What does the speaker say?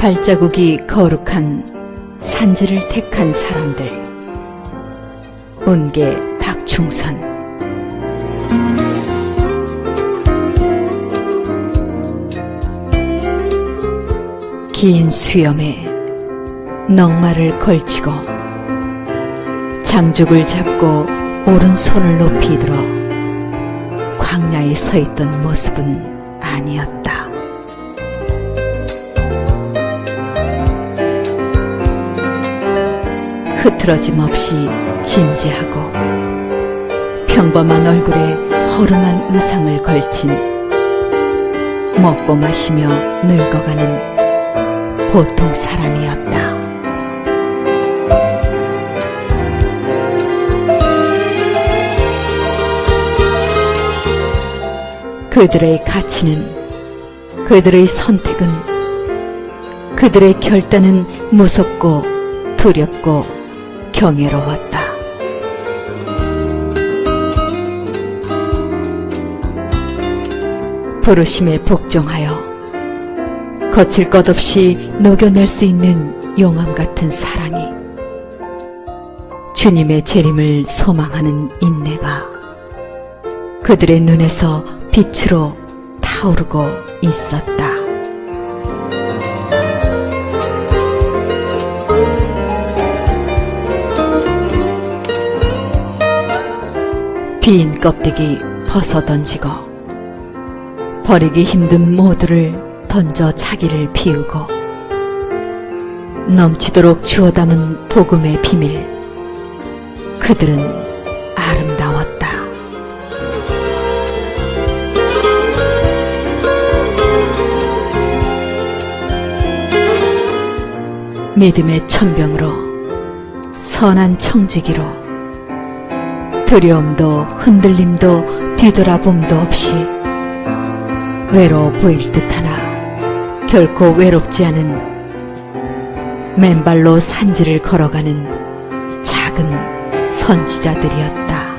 발자국이 거룩한 산지를 택한 사람들. 운계 박충선. 긴 수염에 넉마를 걸치고 장죽을 잡고 오른손을 높이 들어 광야에 서 있던 모습은 아니었다. 흐트러짐 없이 진지하고 평범한 얼굴에 허름한 의상을 걸친 먹고 마시며 늙어가는 보통 사람이었다. 그들의 가치는 그들의 선택은 그들의 결단은 무섭고 두렵고 경외로웠다. 부르심에 복종하여 거칠 것 없이 녹여낼 수 있는 용암 같은 사랑이 주님의 재림을 소망하는 인내가 그들의 눈에서 빛으로 타오르고 있었다. 빈 껍데기 벗어 던지고 버리기 힘든 모두를 던져 자기를 비우고 넘치도록 주워 담은 복음의 비밀 그들은 아름다웠다. 믿음의 천병으로 선한 청지기로 두려움도 흔들림도 뒤돌아봄도 없이 외로워 보일 듯하나 결코 외롭지 않은 맨발로 산지를 걸어가는 작은 선지자들이었다.